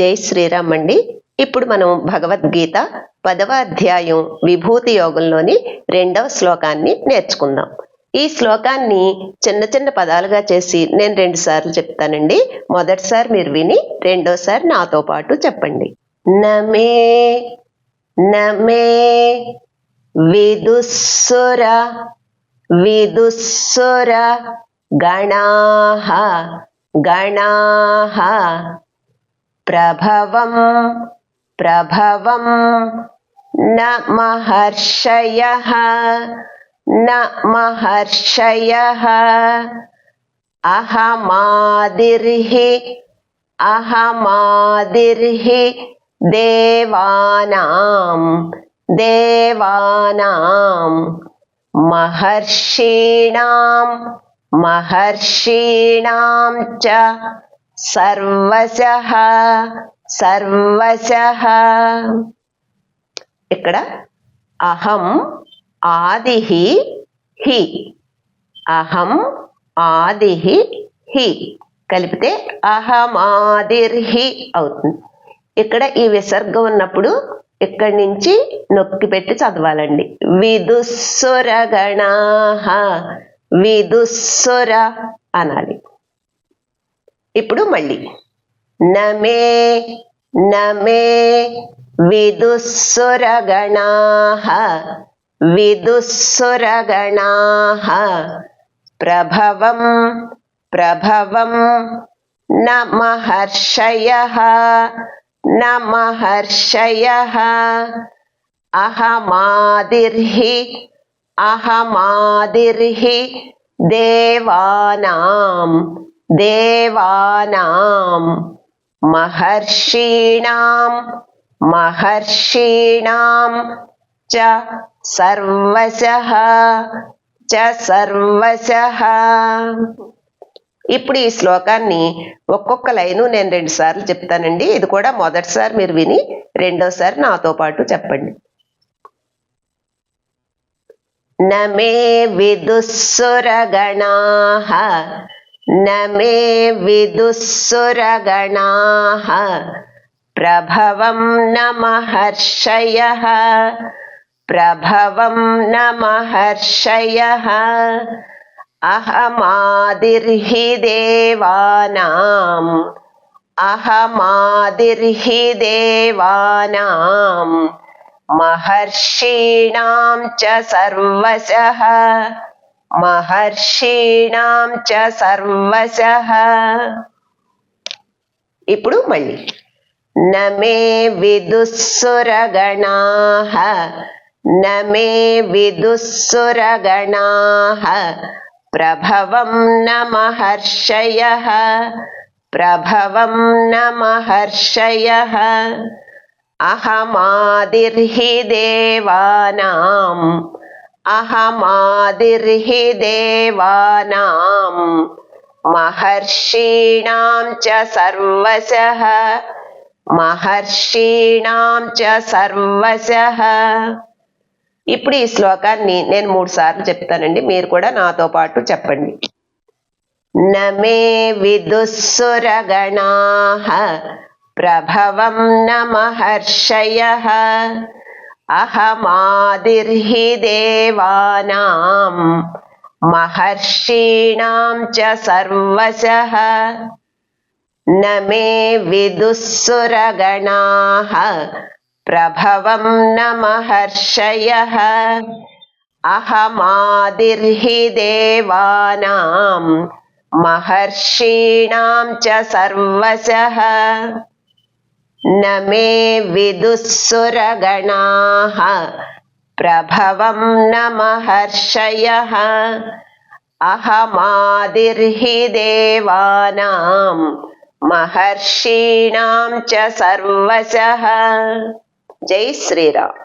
జై శ్రీరామ్ అండి. ఇప్పుడు మనం భగవద్గీత పదవ అధ్యాయం విభూతి యోగంలోని రెండవ శ్లోకాన్ని నేర్చుకుందాం. ఈ శ్లోకాన్ని చిన్న చిన్న పదాలుగా చేసి నేను రెండు సార్లు చెప్తానండి. మొదటిసారి మీరు విని రెండోసారి నాతో పాటు చెప్పండి. నమే నమే విదుస్సుర విదుస్సుర గణాహ గణాహ ప్రభవం ప్రభవం న మహర్షయః న మహర్షయః అహమాదిర్హి అహమాదిర్హి దేవానాం దేవానాం మహర్షీణాం మహర్షీణాం చ సర్వశ సర్వశ. ఇక్కడ అహం ఆది హి. అహం ఆది హి. కలిపితే అహమాదిర్హి అవుతుంది. ఇక్కడ ఈ విసర్గం ఉన్నప్పుడు ఇక్కడి నుంచి నొక్కి పెట్టి చదవాలండి. విదుస్సుర విదుస్సుర అనాలి. ఇప్పుడు మళ్ళీ. నమే నమే విదుస్సురగణా విదుస్సురగణా ప్రభవం ప్రభవం నమహర్షయ నమహర్షయ అహమాదిర్హి అహమాదిర్హి దేవానాం. దేవానాం మహర్షీణాం మహర్షీణాం చ సర్వశః చ సర్వశః. ఇప్పుడు ఈ శ్లోకాన్ని ఒక్కొక్క లైను నేను రెండు సార్లు చెప్తానండి. ఇది కూడా మొదటిసారి మీరు విని రెండోసారి నాతో పాటు చెప్పండి. నమే విదుస్సురగణాః నమే విదుస్సురగణాః ప్రభవం న మహర్షయః ప్రభవం న మహర్షయః అహమాదిర్హి దేవానాం అహమాదిర్హి దేవానాం మహర్షీణాం చ సర్వశః మహర్షీణాం చ సర్వశః. ఇప్పుడు మళ్ళీ. నమే విదుస్సురగణాః. నమే విదుస్సురగణాః. ప్రభవం న మహర్షయః. ప్రభవం న మహర్షయః. అహమాదిర్హి దేవానాం అహమాదిర్హి దేవానాం మహర్షీణాం చ సర్వశః మహర్షీణాం చ సర్వశః ఇప్పుడు ఈ శ్లోకాన్ని నేను మూడు సార్లు చెప్తానండి మీరు కూడా నాతో పాటు చెప్పండి. నమే విదుసురగణా ప్రభవం న మహర్షయః। అహమాదిర్హి దేవానాం మహర్షీణాం చ సర్వశః న మే విదుస్సురగణాః ప్రభవం న మహర్షయః అహమాదిర్హి దేవానాం మహర్షీణాం చ సర్వశః న మే విదుస్సురగణాః ప్రభవం న మహర్షయః అహమాదిర్హి దేవానాం మహర్షీణాం చ సర్వశః జై శ్రీరామ్